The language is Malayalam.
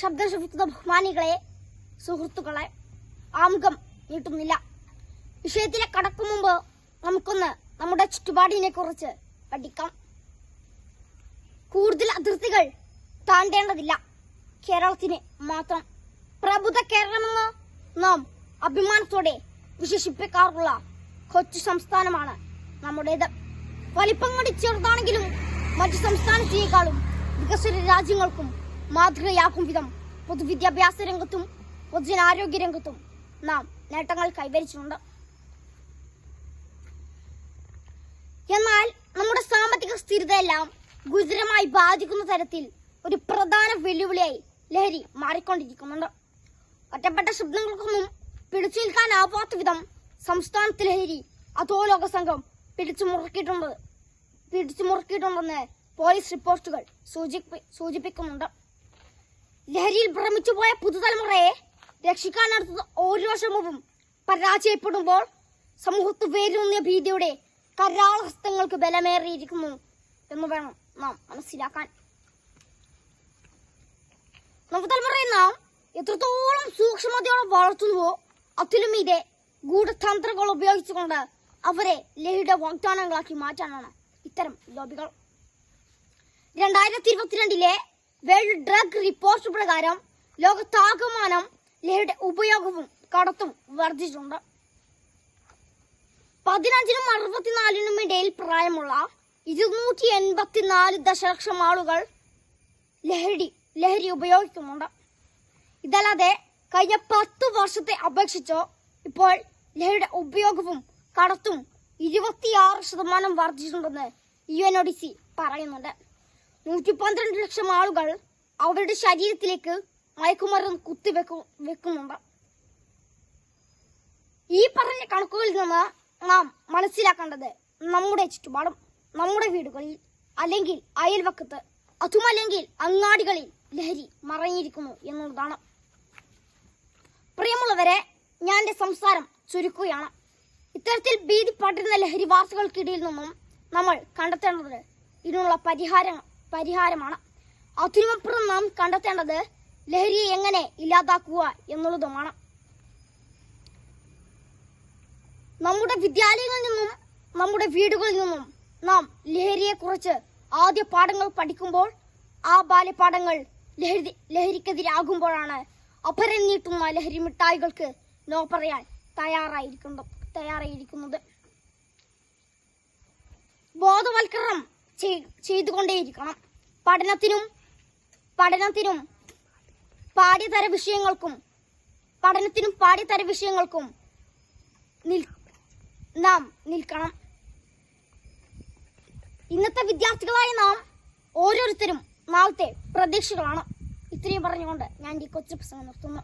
ശബ്ദശുദ്ധ ബഹുമാനികളെ സുഹൃത്തുക്കളെ ആമുഖം നീട്ടുന്നില്ല. വിഷയത്തിലെ കടക്കും മുമ്പ് നമുക്കൊന്ന് നമ്മുടെ ചുറ്റുപാടിനെ കുറിച്ച് പഠിക്കാം. കൂടുതൽ അതിർത്തികൾ താണ്ടേണ്ടതില്ല. കേരളത്തിന് മാത്രം. പ്രബുദ്ധ കേരളമെന്ന് നാം അഭിമാനത്തോടെ വിശേഷിപ്പിക്കാറുള്ള കൊച്ചു സംസ്ഥാനമാണ് നമ്മുടേത്. വലിപ്പം കൂടി ചെറുതാണെങ്കിലും മറ്റു സംസ്ഥാനത്തേക്കാളും വികസന രാജ്യങ്ങൾക്കും മാതൃകയാക്കും വിധം പൊതുവിദ്യാഭ്യാസ രംഗത്തും പൊതുജനാരോഗ്യ രംഗത്തും നാം നേട്ടങ്ങൾ കൈവരിച്ചിട്ടുണ്ട്. എന്നാൽ നമ്മുടെ സാമ്പത്തിക സ്ഥിരതയെല്ലാം ഗുരുതരമായി ബാധിക്കുന്ന തരത്തിൽ ഒരു പ്രധാന വെല്ലുവിളിയായി ലഹരി മാറിക്കൊണ്ടിരിക്കുന്നുണ്ട്. ഒറ്റപ്പെട്ട ശബ്ദങ്ങൾക്കൊന്നും പിടിച്ചു നിൽക്കാനാവാത്ത വിധം സംസ്ഥാനത്ത് ലഹരി അതോ സംഘം പിടിച്ചു മുറുക്കിയിട്ടുണ്ട്. പിടിച്ചു മുറുക്കിയിട്ടുണ്ടെന്ന് പോലീസ് റിപ്പോർട്ടുകൾ സൂചിപ്പി- സൂചിപ്പിക്കുന്നുണ്ട്. ലഹരിയിൽ ഭ്രമിച്ചു പോയ പുതുതലമുറയെ രക്ഷിക്കാൻ നടത്തുന്ന ഓരോ ശ്രമവും പരാജയപ്പെടുമ്പോൾ സമൂഹത്ത് വേരൂന്നിയ ഭീതിയുടെ കരാളഹസ്തങ്ങൾക്ക് ബലമേറിയിരിക്കുന്നു എന്ന് വേണം നാം മനസ്സിലാക്കാൻ. നവതലമുറയെ നാം എത്രത്തോളം സൂക്ഷ്മതയോടെ വളർത്തുന്നുവോ അതിലും ഇതേ ഗൂഢതന്ത്രങ്ങൾ ഉപയോഗിച്ചുകൊണ്ട് അവരെ ലഹരിയുടെ വാഗ്ദാനങ്ങളാക്കി മാറ്റാനാണ് ഇത്തരം ലോബികൾ. രണ്ടായിരത്തി ഇരുപത്തിരണ്ടിലെ വേൾഡ് ഡ്രഗ് റിപ്പോർട്ട് പ്രകാരം ലോകത്താകമാനം ലഹരിയുടെ ഉപയോഗവും കടത്തും വർദ്ധിച്ചിട്ടുണ്ട്. പതിനഞ്ചിനും അറുപത്തിനാലിനും ഇടയിൽ പ്രായമുള്ള ഇരുന്നൂറ്റി എൺപത്തിനാല് ദശലക്ഷം ആളുകൾ ലഹരി ലഹരി ഉപയോഗിക്കുന്നുണ്ട്. ഇതല്ലാതെ കഴിഞ്ഞ പത്ത് വർഷത്തെ അപേക്ഷിച്ചോ ഇപ്പോൾ ലഹരിയുടെ ഉപയോഗവും കടത്തും ഇരുപത്തിയാറ് ശതമാനം വർദ്ധിച്ചിട്ടുണ്ടെന്ന് U N O D C പറയുന്നുണ്ട്. നൂറ്റി പന്ത്രണ്ട് ലക്ഷം ആളുകൾ അവരുടെ ശരീരത്തിലേക്ക് മയക്കുമരുന്ന് കുത്തിവെക്കു വെക്കുന്നുണ്ട്. ഈ പറഞ്ഞ കണക്കുകളിൽ നിന്ന് നാം മനസ്സിലാക്കേണ്ടത് നമ്മുടെ ചുറ്റുപാടും നമ്മുടെ വീടുകളിൽ അല്ലെങ്കിൽ അയൽവക്കത്ത് അതുമല്ലെങ്കിൽ അങ്ങാടികളിൽ ലഹരി മറഞ്ഞിരിക്കുന്നു എന്നുള്ളതാണ്. പ്രിയമുള്ളവരെ ഞാൻ എന്റെ സംസാരം ചുരുക്കുകയാണ്. ഇത്തരത്തിൽ ഭീതി പടരുന്ന ലഹരി വാർത്തകൾക്കിടയിൽ നിന്നും നമ്മൾ കണ്ടെത്തേണ്ടത് ഇതിനുള്ള പരിഹാര പരിഹാരമാണ്. അതിനുമപ്പുറം നാം കണ്ടെത്തേണ്ടത് ലഹരിയെ എങ്ങനെ ഇല്ലാതാക്കുക എന്നുള്ളതുമാണ്. നമ്മുടെ വിദ്യാലയങ്ങളിൽ നിന്നും നമ്മുടെ വീടുകളിൽ നിന്നും നാം ലഹരിയെ കുറിച്ച് ആദ്യ പാഠങ്ങൾ പഠിക്കുമ്പോൾ ആ ബാല്യപാഠങ്ങൾ ലഹരി ലഹരിക്കെതിരാകുമ്പോഴാണ് അപരം നീട്ടുന്ന ലഹരി മിഠായികൾക്ക് നോ പറയാൻ തയ്യാറായിരിക്കുന്നത് തയ്യാറായിരിക്കുന്നത്. ബോധവൽക്കരണം ചെയ്തുകൊണ്ടേയിരിക്കണം. പഠനത്തിനും പഠനത്തിനും പാഠ്യതര വിഷയങ്ങൾക്കും പഠനത്തിനും പാഠ്യതര വിഷയങ്ങൾക്കും നാം നിൽക്കണം. ഇന്നത്തെ വിദ്യാർത്ഥികളായ നാം ഓരോരുത്തരും നാളത്തെ പ്രതീക്ഷകളാണ്. ഇത്രയും പറഞ്ഞുകൊണ്ട് ഞാൻ ഈ കൊച്ചു പ്രസംഗം നിർത്തുന്നു.